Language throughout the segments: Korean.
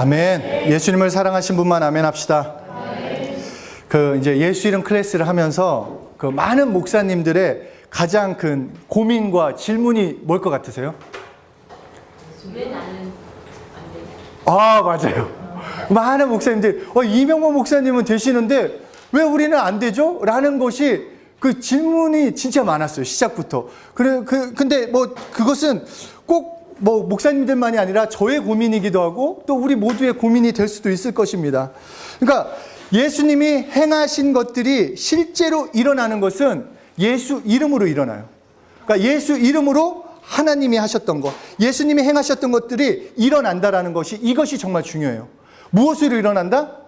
아멘. 예수님을 사랑하신 분만 아멘 합시다. 그 이제 예수 이름 클래스를 하면서 그 많은 목사님들의 가장 큰 고민과 질문이 뭘 것 같으세요? 아, 맞아요. 많은 목사님들, 어, 이명호 목사님은 되시는데 왜 우리는 안 되죠? 라는 것이 그 질문이 진짜 많았어요. 시작부터. 그래, 그, 근데 뭐 그것은 꼭 뭐 목사님들만이 아니라 저의 고민이기도 하고 또 우리 모두의 고민이 될 수도 있을 것입니다. 그러니까 예수님이 행하신 것들이 실제로 일어나는 것은 예수 이름으로 일어나요. 그러니까 예수 이름으로 하나님이 하셨던 것, 예수님이 행하셨던 것들이 일어난다라는 것이 이것이 정말 중요해요. 무엇으로 일어난다?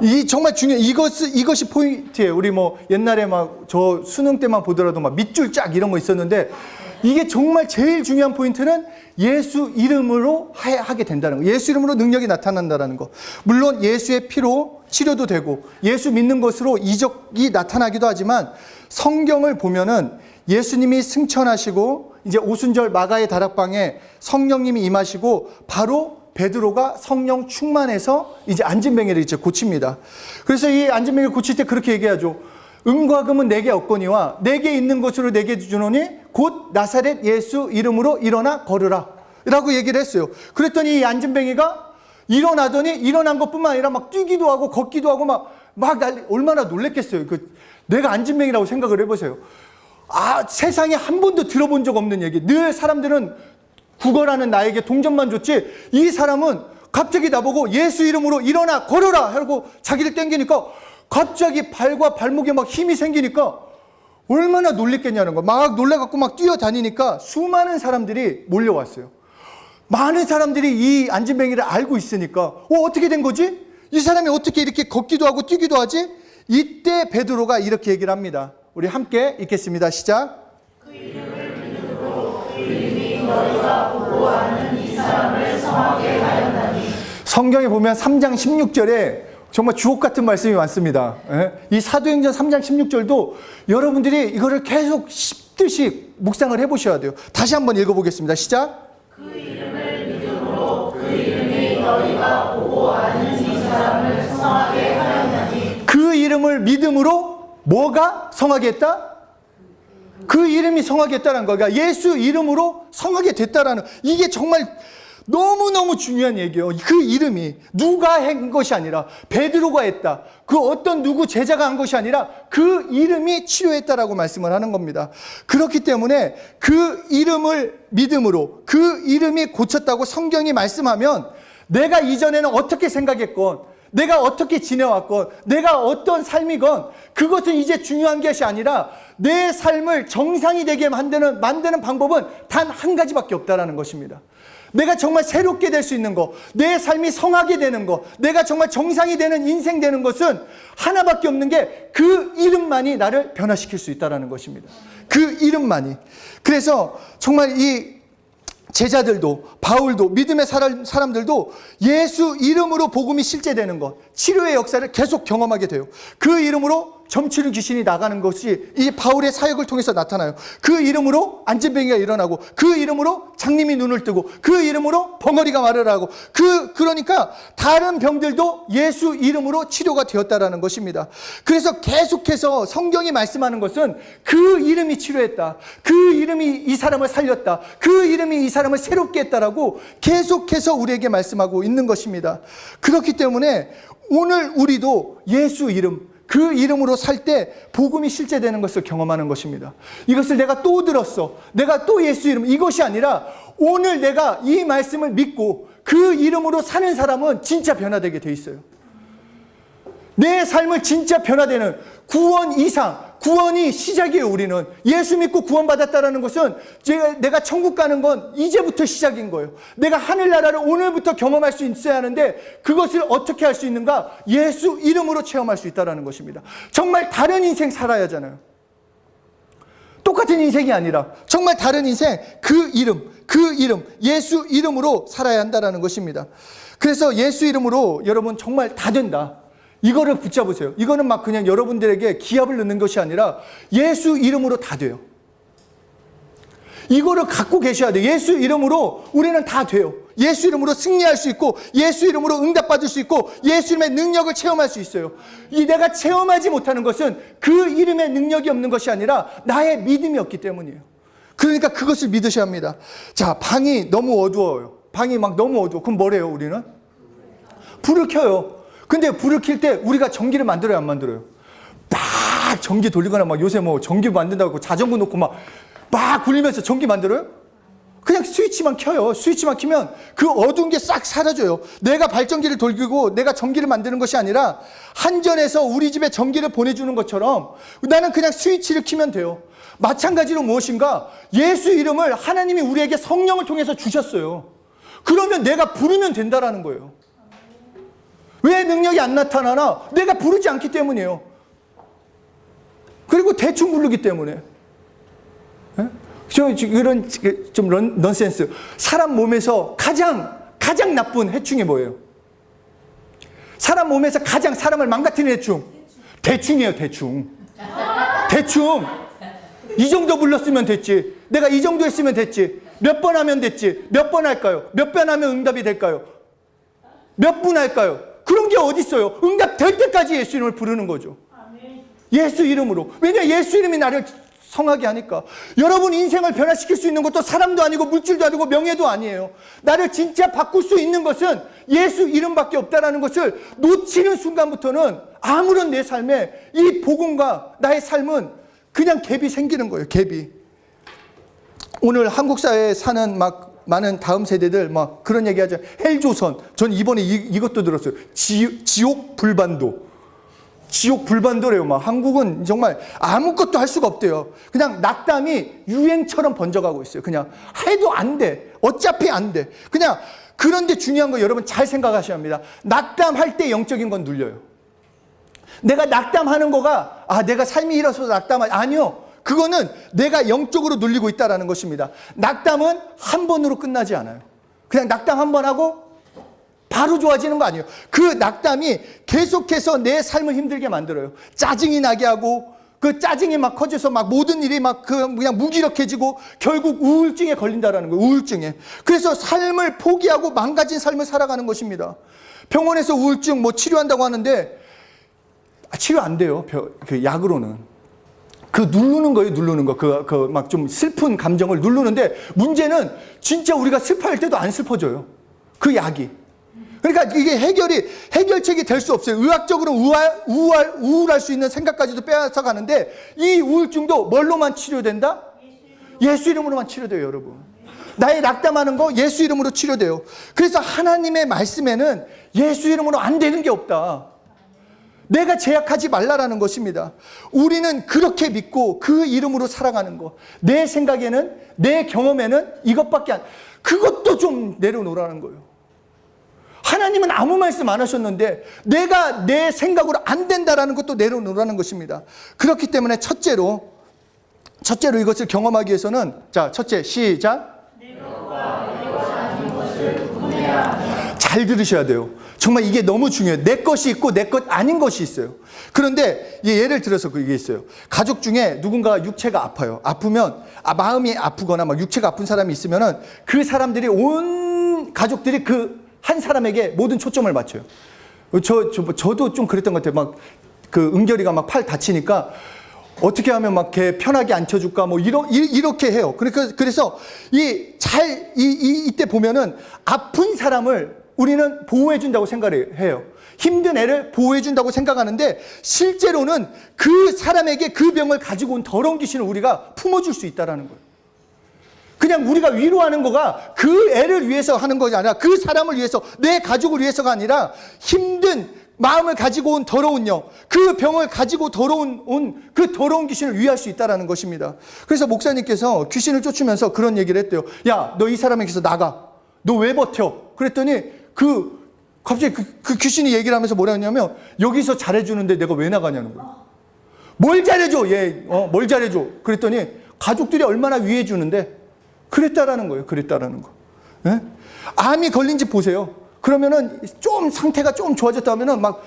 이 정말 중요. 이것 이것이 포인트예요. 우리 뭐 옛날에 막 저 수능 때만 보더라도 막 밑줄 쫙 이런 거 있었는데 이게 정말 제일 중요한 포인트는 예수 이름으로 하- 하게 된다는 거. 예수 이름으로 능력이 나타난다라는 거. 물론 예수의 피로 치료도 되고 예수 믿는 것으로 이적이 나타나기도 하지만 성경을 보면은 예수님이 승천하시고 이제 오순절 마가의 다락방에 성령님이 임하시고 바로 베드로가 성령 충만해서 이제 안진뱅이를 이제 고칩니다. 그래서 이 안진뱅이를 고칠 때 그렇게 얘기하죠. 은과 금은 내게 없거니와 내게 있는 것으로 내게 주노니 곧 나사렛 예수 이름으로 일어나 걸으라. 라고 얘기를 했어요. 그랬더니 이 안진뱅이가 일어나더니 일어난 것뿐만 아니라 막 뛰기도 하고 걷기도 하고 막, 막 얼마나 놀랬겠어요. 그, 내가 안진뱅이라고 생각을 해보세요. 아, 세상에 한 번도 들어본 적 없는 얘기. 늘 사람들은 국어라는 나에게 동전만 줬지 이 사람은 갑자기 나보고 예수 이름으로 일어나 걸어라 하고 자기를 땡기니까 갑자기 발과 발목에 막 힘이 생기니까 얼마나 놀랬겠냐는 거. 막 놀래갖고 막 뛰어다니니까 수많은 사람들이 몰려왔어요. 많은 사람들이 이 안진뱅이를 알고 있으니까 어, 어떻게 된 거지? 이 사람이 어떻게 이렇게 걷기도 하고 뛰기도 하지? 이때 베드로가 이렇게 얘기를 합니다. 우리 함께 읽겠습니다. 시작. 성경에 보면 3장 16절에 정말 주옥 같은 말씀이 많습니다. 예? 이 사도행전 3장 16절도 여러분들이 이거를 계속 씹듯이 묵상을 해보셔야 돼요. 다시 한번 읽어보겠습니다. 시작. 그 이름을 믿음으로 뭐가 성하게 했다? 그 이름이 성하게 했다는 거야. 그러니까 예수 이름으로 성하게 됐다라는 이게 정말 너무너무 중요한 얘기예요. 그 이름이 누가 한 것이 아니라 베드로가 했다. 그 어떤 누구 제자가 한 것이 아니라 그 이름이 치료했다라고 말씀을 하는 겁니다. 그렇기 때문에 그 이름을 믿음으로 그 이름이 고쳤다고 성경이 말씀하면 내가 이전에는 어떻게 생각했건 내가 어떻게 지내왔건, 내가 어떤 삶이건, 그것은 이제 중요한 것이 아니라 내 삶을 정상이 되게 만드는, 만드는 방법은 단 한 가지밖에 없다라는 것입니다. 내가 정말 새롭게 될 수 있는 것, 내 삶이 성하게 되는 것, 내가 정말 정상이 되는 인생 되는 것은 하나밖에 없는 게 그 이름만이 나를 변화시킬 수 있다라는 것입니다. 그 이름만이. 그래서 정말 이 제자들도 바울도 믿음의 사람, 사람들도 예수 이름으로 복음이 실제되는 것, 치료의 역사를 계속 경험하게 돼요. 그 이름으로 점치는 귀신이 나가는 것이 이 바울의 사역을 통해서 나타나요. 그 이름으로 안진뱅이가 일어나고 그 이름으로 장님이 눈을 뜨고 그 이름으로 벙어리가 말을 하고 그 그러니까 다른 병들도 예수 이름으로 치료가 되었다라는 것입니다. 그래서 계속해서 성경이 말씀하는 것은 그 이름이 치료했다. 그 이름이 이 사람을 살렸다. 그 이름이 이 사람을 새롭게 했다라고 계속해서 우리에게 말씀하고 있는 것입니다. 그렇기 때문에 오늘 우리도 예수 이름 그 이름으로 살 때 복음이 실제되는 것을 경험하는 것입니다. 이것을 내가 또 들었어. 내가 또 예수 이름 이것이 아니라 오늘 내가 이 말씀을 믿고 그 이름으로 사는 사람은 진짜 변화되게 돼 있어요. 내 삶을 진짜 변화되는 구원 이상, 구원이 시작이에요, 우리는. 예수 믿고 구원받았다는 것은 제가, 내가 천국 가는 건 이제부터 시작인 거예요. 내가 하늘나라를 오늘부터 경험할 수 있어야 하는데 그것을 어떻게 할 수 있는가? 예수 이름으로 체험할 수 있다는 것입니다. 정말 다른 인생 살아야 하잖아요. 똑같은 인생이 아니라 정말 다른 인생, 그 이름, 그 이름, 예수 이름으로 살아야 한다는 것입니다. 그래서 예수 이름으로 여러분 정말 다 된다. 이거를 붙잡으세요. 이거는 막 그냥 여러분들에게 기합을 넣는 것이 아니라 예수 이름으로 다 돼요. 이거를 갖고 계셔야 돼. 예수 이름으로 우리는 다 돼요. 예수 이름으로 승리할 수 있고, 예수 이름으로 응답받을 수 있고, 예수 이름의 능력을 체험할 수 있어요. 이 내가 체험하지 못하는 것은 그 이름의 능력이 없는 것이 아니라 나의 믿음이 없기 때문이에요. 그러니까 그것을 믿으셔야 합니다. 자, 방이 너무 어두워요. 방이 막 너무 어두워. 그럼 뭐래요, 우리는? 불을 켜요. 근데 불을 켤때 우리가 전기를 만들어요, 안 만들어요? 막 전기 돌리거나 막 요새 뭐 전기 만든다고 자전거 놓고 막, 막 굴리면서 전기 만들어요? 그냥 스위치만 켜요. 스위치만 켜면 그 어두운 게 싹 사라져요. 내가 발전기를 돌리고 내가 전기를 만드는 것이 아니라 한전에서 우리 집에 전기를 보내주는 것처럼 나는 그냥 스위치를 켜면 돼요. 마찬가지로 무엇인가 예수 이름을 하나님이 우리에게 성령을 통해서 주셨어요. 그러면 내가 부르면 된다라는 거예요. 왜 능력이 안 나타나나? 내가 부르지 않기 때문이에요. 그리고 대충 부르기 때문에. 예? 저 이런 좀 런, 넌센스. 사람 몸에서 가장 가장 나쁜 해충이 뭐예요? 사람 몸에서 가장 사람을 망가뜨리는 해충. 대충이에요, 대충. 대충. 이 정도 불렀으면 됐지. 내가 이 정도 했으면 됐지. 몇 번 하면 됐지. 몇 번 할까요? 몇 번 하면 응답이 될까요? 몇 분 할까요? 그런 게 어디 있어요? 응답 될 때까지 예수 이름을 부르는 거죠. 예수 이름으로. 왜냐 예수 이름이 나를 성하게 하니까. 여러분 인생을 변화시킬 수 있는 것도 사람도 아니고 물질도 아니고 명예도 아니에요. 나를 진짜 바꿀 수 있는 것은 예수 이름밖에 없다라는 것을 놓치는 순간부터는 아무런 내 삶에 이 복음과 나의 삶은 그냥 갭이 생기는 거예요. 갭이. 오늘 한국 사회에 사는 막 많은 다음 세대들 막 그런 얘기하죠. 헬조선. 전 이번에 이, 이것도 들었어요. 지, 지옥 불반도. 지옥 불반도래요. 막 한국은 정말 아무것도 할 수가 없대요. 그냥 낙담이 유행처럼 번져가고 있어요. 그냥 해도 안 돼. 어차피 안 돼. 그냥 그런데 중요한 거 여러분 잘 생각하셔야 합니다. 낙담할 때 영적인 건 눌려요. 내가 낙담하는 거가 아 내가 삶이 이뤄서 낙담하 아니요. 그거는 내가 영적으로 눌리고 있다라는 것입니다. 낙담은 한 번으로 끝나지 않아요. 그냥 낙담 한 번 하고 바로 좋아지는 거 아니에요. 그 낙담이 계속해서 내 삶을 힘들게 만들어요. 짜증이 나게 하고 그 짜증이 막 커져서 막 모든 일이 막 그 그냥 무기력해지고 결국 우울증에 걸린다라는 거예요. 우울증에. 그래서 삶을 포기하고 망가진 삶을 살아가는 것입니다. 병원에서 우울증 뭐 치료한다고 하는데 아, 치료 안 돼요. 벼- 그 약으로는. 그 누르는 거예요, 누르는 거. 그, 그, 막 좀 슬픈 감정을 누르는데 문제는 진짜 우리가 슬퍼할 때도 안 슬퍼져요. 그 약이. 그러니까 이게 해결이, 해결책이 될 수 없어요. 의학적으로 우할, 우할, 우울할 수 있는 생각까지도 빼앗아 가는데 이 우울증도 뭘로만 치료된다? 예수 이름으로만 치료돼요, 여러분. 나의 낙담하는 거 예수 이름으로 치료돼요. 그래서 하나님의 말씀에는 예수 이름으로 안 되는 게 없다. 내가 제약하지 말라라는 것입니다. 우리는 그렇게 믿고 그 이름으로 살아가는 거. 내 생각에는, 내 경험에는 이것밖에 안, 그것도 좀 내려놓으라는 거예요. 하나님은 아무 말씀 안 하셨는데 내가 내 생각으로 안 된다라는 것도 내려놓으라는 것입니다. 그렇기 때문에 첫째로, 첫째로 이것을 경험하기 위해서는 자, 첫째, 시작. 잘 들으셔야 돼요. 정말 이게 너무 중요해요. 내 것이 있고 내 것 아닌 것이 있어요. 그런데 예, 예를 들어서 그게 있어요. 가족 중에 누군가 육체가 아파요. 아프면 아, 마음이 아프거나 막 육체가 아픈 사람이 있으면은 그 사람들이 온 가족들이 그 한 사람에게 모든 초점을 맞춰요. 저, 저 저도 좀 그랬던 것 같아요. 막 그 은결이가 막 팔 다치니까 어떻게 하면 막 걔 편하게 앉혀줄까 뭐 이러, 이- 이렇게 해요. 그러니까 그래서 이 잘이 이, 이때 보면은 아픈 사람을 우리는 보호해 준다고 생각을 해요. 힘든 애를 보호해 준다고 생각하는데 실제로는 그 사람에게 그 병을 가지고 온 더러운 귀신을 우리가 품어줄 수 있다라는 거예요. 그냥 우리가 위로하는 거가 그 애를 위해서 하는 것이 아니라 그 사람을 위해서 내 가족을 위해서가 아니라 힘든 마음을 가지고 온 더러운 영, 그 병을 가지고 더러운 온 그 더러운 귀신을 위할 수 있다라는 것입니다. 그래서 목사님께서 귀신을 쫓으면서 그런 얘기를 했대요. 야, 너 이 사람에게서 나가. 너 왜 버텨? 그랬더니 그 갑자기 그, 그 귀신이 얘기를 하면서 뭐라 했냐면 여기서 잘해주는데 내가 왜 나가냐는 거야. 뭘 잘해줘? 얘, 어, 뭘 잘해줘? 그랬더니 가족들이 얼마나 위해주는데 그랬다라는 거예요. 그랬다라는 거. 예? 암이 걸린 집 보세요. 그러면은 좀 상태가 좀 좋아졌다 하면은 막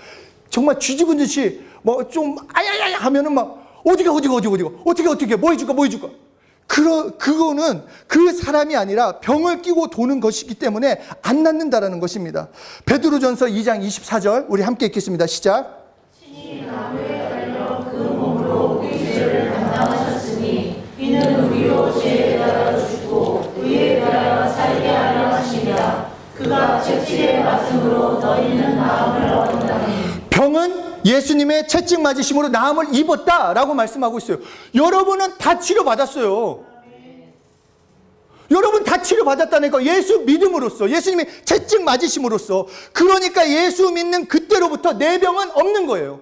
정말 쥐죽은 듯이 뭐 좀 아야야야 하면은 막 어디가 어디가 어디가 어디가 어떻게 어떻게 뭐 해줄까 뭐 해줄까 그, 그거는 그 사람이 아니라 병을 끼고 도는 것이기 때문에 안 낫는다라는 것입니다. 베드로전서 2장 24절 우리 함께 읽겠습니다. 시작. 예수님의 채찍 맞으심으로 나음을 입었다라고 말씀하고 있어요. 여러분은 다 치료받았어요. 여러분 다 치료받았다니까 예수 믿음으로써 예수님이 채찍 맞으심으로써 그러니까 예수 믿는 그때로부터 내 병은 없는 거예요.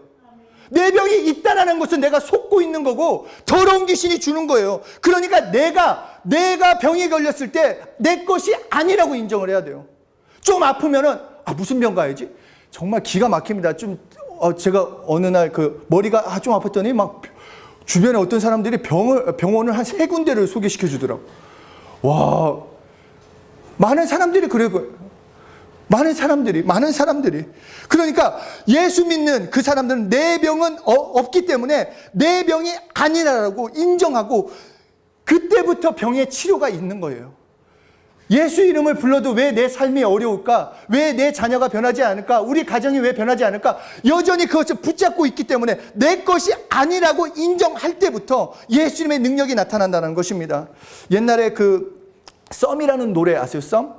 내 병이 있다라는 것은 내가 속고 있는 거고 더러운 귀신이 주는 거예요. 그러니까 내가 내가 병이 걸렸을 때 내 것이 아니라고 인정을 해야 돼요. 좀 아프면은 아 무슨 병 가야지? 정말 기가 막힙니다. 좀 어, 제가 어느 날 그 머리가 아, 좀 아팠더니 막 주변에 어떤 사람들이 병을 병원을 한 세 군데를 소개시켜 주더라고. 와 많은 사람들이 그래요. 많은 사람들이 많은 사람들이 그러니까 예수 믿는 그 사람들은 내 병은 어- 없기 때문에 내 병이 아니라고 인정하고 그때부터 병의 치료가 있는 거예요. 예수 이름을 불러도 왜 내 삶이 어려울까? 왜 내 자녀가 변하지 않을까? 우리 가정이 왜 변하지 않을까? 여전히 그것을 붙잡고 있기 때문에 내 것이 아니라고 인정할 때부터 예수님의 능력이 나타난다는 것입니다. 옛날에 그 썸이라는 노래 아세요? 썸?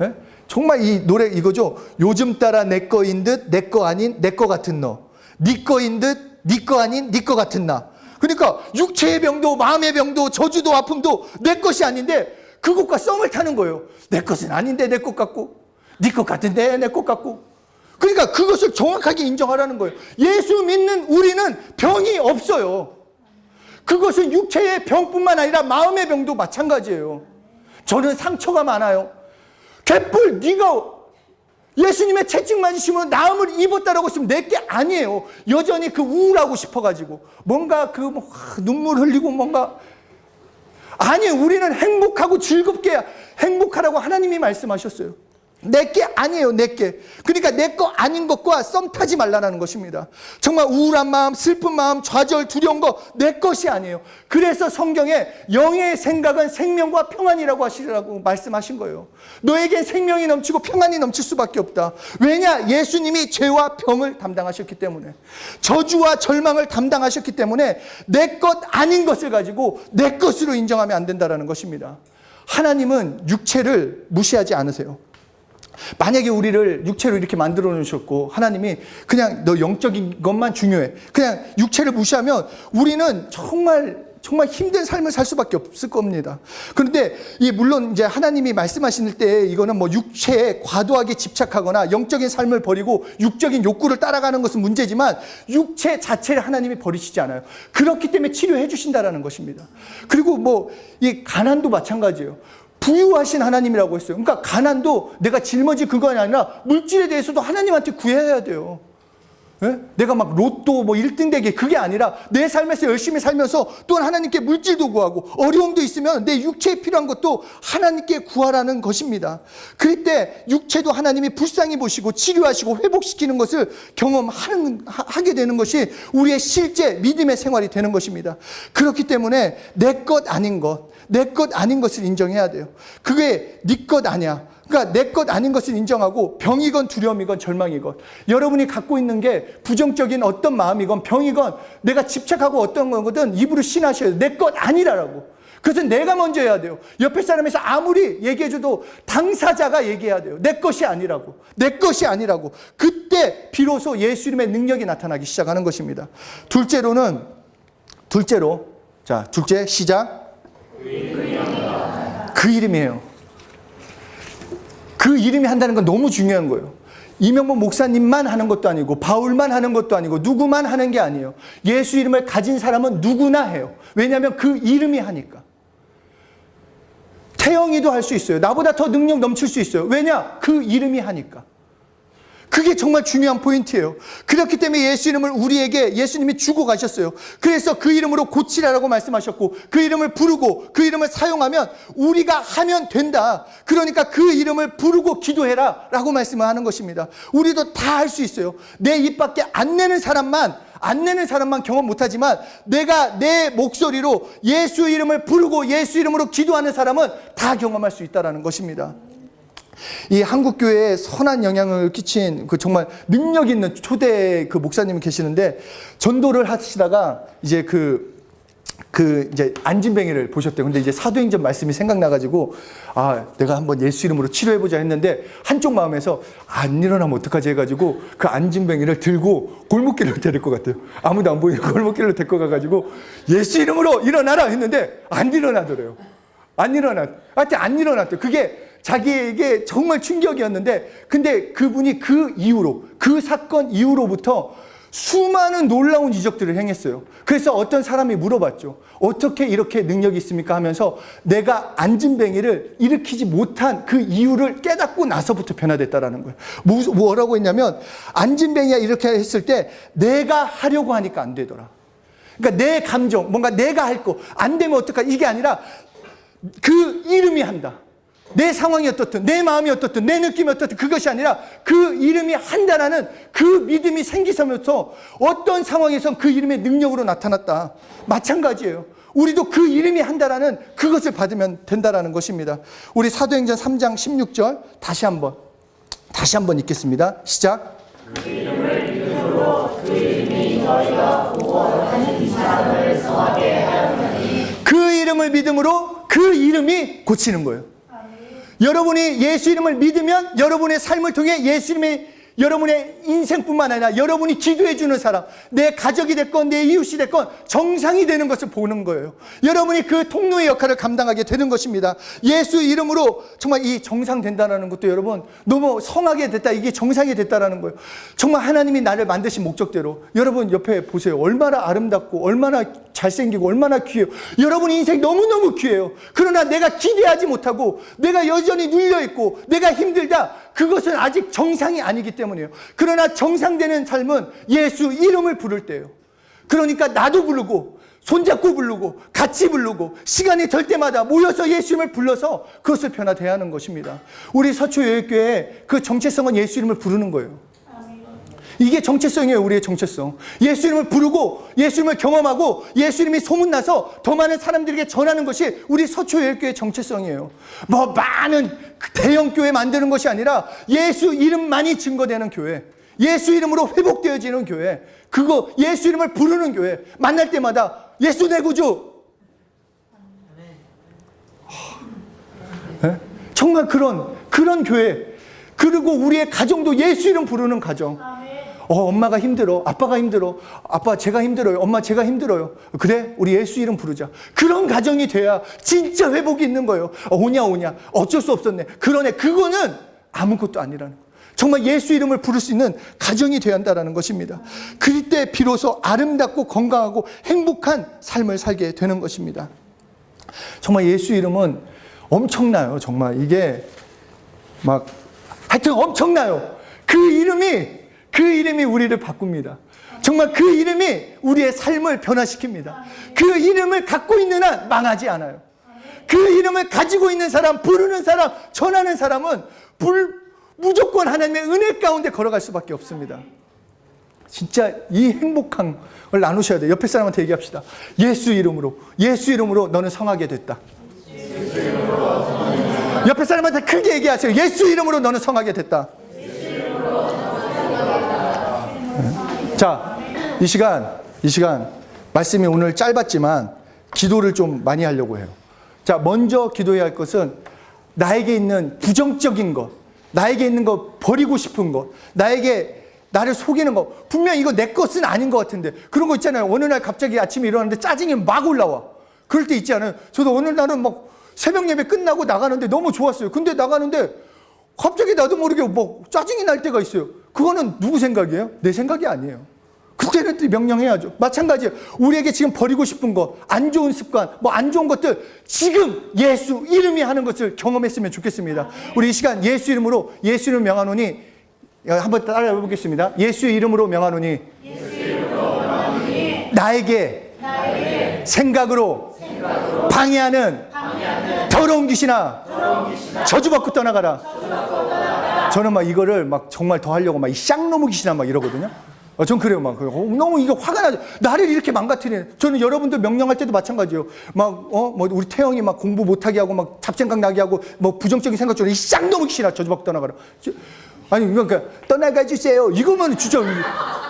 예? 정말 이 노래 이거죠. 요즘 따라 내 거인 듯 내 거 아닌 내 거 같은 너. 네 거인 듯 네 거 아닌 네 거 같은 나. 그러니까 육체의 병도 마음의 병도 저주도 아픔도 내 것이 아닌데 그것과 썸을 타는 거예요. 내 것은 아닌데 내 것 같고 네 것 같은데 내 것 같고. 그러니까 그것을 정확하게 인정하라는 거예요. 예수 믿는 우리는 병이 없어요. 그것은 육체의 병뿐만 아니라 마음의 병도 마찬가지예요. 저는 상처가 많아요. 개뿔 네가 예수님의 채찍 맞으시면 나음을 입었다라고 했으면 내게 아니에요. 여전히 그 우울하고 싶어가지고 뭔가 그 눈물 흘리고 뭔가 아니 우리는 행복하고 즐겁게 행복하라고 하나님이 말씀하셨어요. 내게 아니에요, 내게. 그러니까 내 거 아닌 것과 썸 타지 말라는 것입니다. 정말 우울한 마음, 슬픈 마음, 좌절, 두려운 거 내 것이 아니에요. 그래서 성경에 영의 생각은 생명과 평안이라고 하시라고 말씀하신 거예요. 너에겐 생명이 넘치고 평안이 넘칠 수밖에 없다. 왜냐? 예수님이 죄와 병을 담당하셨기 때문에. 저주와 절망을 담당하셨기 때문에 내 것 아닌 것을 가지고 내 것으로 인정하면 안 된다는 것입니다. 하나님은 육체를 무시하지 않으세요. 만약에 우리를 육체로 이렇게 만들어 놓으셨고 하나님이 그냥 너 영적인 것만 중요해. 그냥 육체를 무시하면 우리는 정말 정말 힘든 삶을 살 수밖에 없을 겁니다. 그런데 이 물론 이제 하나님이 말씀하실 때 이거는 뭐 육체에 과도하게 집착하거나 영적인 삶을 버리고 육적인 욕구를 따라가는 것은 문제지만 육체 자체를 하나님이 버리시지 않아요. 그렇기 때문에 치료해 주신다라는 것입니다. 그리고 뭐 이 가난도 마찬가지예요. 부유하신 하나님이라고 했어요. 그러니까 가난도 내가 짊어질 그건이 아니라 물질에 대해서도 하나님한테 구해야 돼요. 예? 내가 막 로또 뭐 1등 되게 그게 아니라 내 삶에서 열심히 살면서 또한 하나님께 물질도 구하고 어려움도 있으면 내 육체에 필요한 것도 하나님께 구하라는 것입니다. 그럴 때 육체도 하나님이 불쌍히 보시고 치료하시고 회복시키는 것을 경험하는, 하- 하게 되는 것이 우리의 실제 믿음의 생활이 되는 것입니다. 그렇기 때문에 내 것 아닌 것, 내 것 아닌 것을 인정해야 돼요. 그게 네 것 아니야. 그러니까 내 것 아닌 것을 인정하고 병이건 두려움이건 절망이건 여러분이 갖고 있는 게 부정적인 어떤 마음이건 병이건 내가 집착하고 어떤 거거든 입으로 신하셔야 돼요. 내것 아니라라고. 그것은 내가 먼저 해야 돼요. 옆에 사람에서 아무리 얘기해줘도 당사자가 얘기해야 돼요. 내 것이 아니라고. 내 것이 아니라고. 그때 비로소 예수 이름의 능력이 나타나기 시작하는 것입니다. 둘째로는 둘째로 자 둘째 시작. 그 이름이에요. 그 이름이 한다는 건 너무 중요한 거예요. 이명복 목사님만 하는 것도 아니고 바울만 하는 것도 아니고 누구만 하는 게 아니에요. 예수 이름을 가진 사람은 누구나 해요. 왜냐하면 그 이름이 하니까. 태영이도 할 수 있어요. 나보다 더 능력 넘칠 수 있어요. 왜냐? 그 이름이 하니까. 그게 정말 중요한 포인트예요. 그렇기 때문에 예수 이름을 우리에게 예수님이 주고 가셨어요. 그래서 그 이름으로 고치라라고 말씀하셨고 그 이름을 부르고 그 이름을 사용하면 우리가 하면 된다. 그러니까 그 이름을 부르고 기도해라 라고 말씀을 하는 것입니다. 우리도 다 할 수 있어요. 내 입 밖에 안 내는 사람만 안 내는 사람만 경험 못하지만 내가 내 목소리로 예수 이름을 부르고 예수 이름으로 기도하는 사람은 다 경험할 수 있다는 것입니다. 이 한국 교회에 선한 영향을 끼친 그 정말 능력 있는 초대 그 목사님이 계시는데 전도를 하시다가 이제 그그 이제 안진뱅이를 보셨대요. 근데 이제 사도행전 말씀이 생각나가지고 아 내가 한번 예수 이름으로 치료해보자 했는데 한쪽 마음에서 안 일어나면 어떡하지 해가지고 그 안진뱅이를 들고 골목길로 데릴 것 같아요. 아무도 안 보이는 골목길로 데리고 가가지고 예수 이름으로 일어나라 했는데 안 일어나더래요. 안 일어났. 하여튼 안 일어났대. 그게 자기에게 정말 충격이었는데 근데 그분이 그 이후로 그 사건 이후로부터 수많은 놀라운 이적들을 행했어요. 그래서 어떤 사람이 물어봤죠. 어떻게 이렇게 능력이 있습니까? 하면서 내가 안진뱅이를 일으키지 못한 그 이유를 깨닫고 나서부터 변화됐다라는 거예요. 뭐- 뭐라고 했냐면 안진뱅이가 이렇게 했을 때 내가 하려고 하니까 안 되더라. 그러니까 내 감정, 뭔가 내가 할 거, 안 되면 어떡하, 이게 아니라 그 이름이 한다. 내 상황이 어떻든, 내 마음이 어떻든, 내 느낌이 어떻든, 그것이 아니라 그 이름이 한다라는 그 믿음이 생기서면서 어떤 상황에선 그 이름의 능력으로 나타났다. 마찬가지예요. 우리도 그 이름이 한다라는 그것을 받으면 된다라는 것입니다. 우리 사도행전 3장 16절 다시 한번, 다시 한번 읽겠습니다. 시작. 그 이름을 믿음으로 그 이름이 고치는 거예요. 여러분이 예수 이름을 믿으면 여러분의 삶을 통해 예수 이름이 여러분의 인생뿐만 아니라 여러분이 기도해 주는 사람, 내 가족이 됐건 내 이웃이 됐건 정상이 되는 것을 보는 거예요. 여러분이 그 통로의 역할을 감당하게 되는 것입니다. 예수 이름으로 정말 이 정상 된다는 것도 여러분 너무 성하게 됐다. 이게 정상이 됐다라는 거예요. 정말 하나님이 나를 만드신 목적대로 여러분 옆에 보세요. 얼마나 아름답고 얼마나 잘생기고 얼마나 귀해요. 여러분 인생 너무너무 귀해요. 그러나 내가 기대하지 못하고 내가 여전히 눌려 있고 내가 힘들다. 그것은 아직 정상이 아니기 때문이에요. 그러나 정상되는 삶은 예수 이름을 부를 때예요. 그러니까 나도 부르고 손잡고 부르고 같이 부르고 시간이 될 때마다 모여서 예수 이름을 불러서 그것을 변화돼야 하는 것입니다. 우리 서초여행교회 그 정체성은 예수 이름을 부르는 거예요. 이게 정체성이에요, 우리의 정체성. 예수 이름을 부르고 예수 이름을 경험하고 예수 이름이 소문나서 더 많은 사람들에게 전하는 것이 우리 서초예교의 정체성이에요. 뭐 많은 대형 교회 만드는 것이 아니라 예수 이름만이 증거되는 교회. 예수 이름으로 회복되어지는 교회. 그거 예수 이름을 부르는 교회. 만날 때마다 예수 내 구주. 예? 정말 그런 그런 교회. 그리고 우리의 가정도 예수 이름 부르는 가정. 어, 엄마가 힘들어. 아빠가 힘들어. 아빠 제가 힘들어요. 엄마 제가 힘들어요. 그래? 우리 예수 이름 부르자. 그런 가정이 돼야 진짜 회복이 있는 거예요. 어, 오냐 오냐. 어쩔 수 없었네. 그러네. 그거는 아무것도 아니라는 거예요. 정말 예수 이름을 부를 수 있는 가정이 되어야 한다는 것입니다. 그때 비로소 아름답고 건강하고 행복한 삶을 살게 되는 것입니다. 정말 예수 이름은 엄청나요. 정말 이게 막 하여튼 엄청나요. 그 이름이 그 이름이 우리를 바꿉니다. 정말 그 이름이 우리의 삶을 변화시킵니다. 그 이름을 갖고 있는 한 망하지 않아요. 그 이름을 가지고 있는 사람, 부르는 사람, 전하는 사람은 불, 무조건 하나님의 은혜 가운데 걸어갈 수밖에 없습니다. 진짜 이 행복한 걸 나누셔야 돼요. 옆에 사람한테 얘기합시다. 예수 이름으로, 예수 이름으로 너는 성하게 됐다. 옆에 사람한테 크게 얘기하세요. 예수 이름으로 너는 성하게 됐다. 자, 이 시간, 이 시간, 말씀이 오늘 짧았지만 기도를 좀 많이 하려고 해요. 자, 먼저 기도해야 할 것은 나에게 있는 부정적인 것, 나에게 있는 것, 버리고 싶은 것, 나에게 나를 속이는 것, 분명 이거 내 것은 아닌 것 같은데, 그런 거 있잖아요. 어느 날 갑자기 아침에 일어났는데 짜증이 막 올라와. 그럴 때 있지 않아요? 저도 어느 날은 막 새벽 예배 끝나고 나가는데 너무 좋았어요. 근데 나가는데 갑자기 나도 모르게 뭐 짜증이 날 때가 있어요. 그거는 누구 생각이에요? 내 생각이 아니에요. 그때는 또 명령해야죠. 마찬가지예요. 우리에게 지금 버리고 싶은 것, 안 좋은 습관, 뭐 안 좋은 것들 지금 예수 이름이 하는 것을 경험했으면 좋겠습니다. 우리 이 시간 예수 이름으로 예수 이름 명하노니 한번 따라해 보겠습니다. 예수 이름으로 명하노니 나에게 생각으로 방해하는 더러운 귀신아 저주받고 떠나가라. 저는 막 이거를 막 정말 더 하려고 막 이 쌍놈의 귀신아 막 이러거든요. 어, 전 그래요. 막, 어, 너무 이거 화가 나죠. 나를 이렇게 망가뜨리는. 저는 여러분들 명령할 때도 마찬가지예요. 막, 어, 뭐, 우리 태영이 막 공부 못하게 하고, 막 잡생각 나게 하고, 뭐, 부정적인 생각 중에 이싹 너무 싫어. 저집 떠나가라. 저- 아니, 그러니까, 떠나가 주세요. 이거면 진짜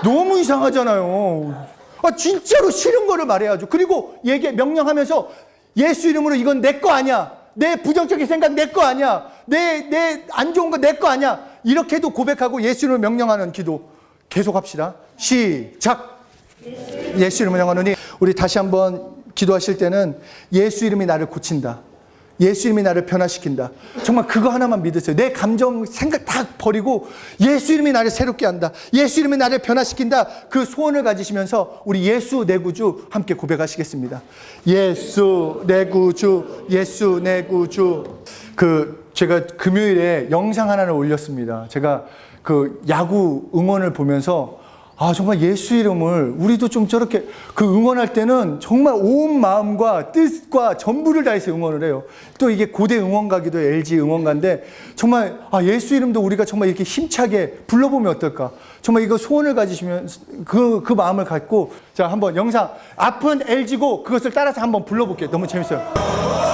너무 이상하잖아요. 아, 진짜로 싫은 거를 말해야죠. 그리고 얘기, 명령하면서 예수 이름으로 이건 내 거 아니야. 내 부정적인 생각 내 거 아니야. 내, 내 안 좋은 거 내 거 아니야. 이렇게도 고백하고 예수 이름을 명령하는 기도 계속 합시다. 시작. 예수 이름을 명하노니 우리 다시 한번 기도하실 때는 예수 이름이 나를 고친다. 예수 이름이 나를 변화시킨다. 정말 그거 하나만 믿으세요. 내 감정, 생각 다 버리고 예수 이름이 나를 새롭게 한다. 예수 이름이 나를 변화시킨다. 그 소원을 가지시면서 우리 예수 내 구주 함께 고백하시겠습니다. 예수 내 구주, 예수 내 구주. 그 제가 금요일에 영상 하나를 올렸습니다. 제가 그 야구 응원을 보면서 아, 정말 예수 이름을 우리도 좀 저렇게 그 응원할 때는 정말 온 마음과 뜻과 전부를 다해서 응원을 해요. 또 이게 고대 응원가기도. LG 응원가인데 정말 아, 예수 이름도 우리가 정말 이렇게 힘차게 불러보면 어떨까? 정말 이거 소원을 가지시면 그, 그 마음을 갖고 자, 한번 영상 아픈 LG고 그것을 따라서 한번 불러볼게요. 너무 재밌어요.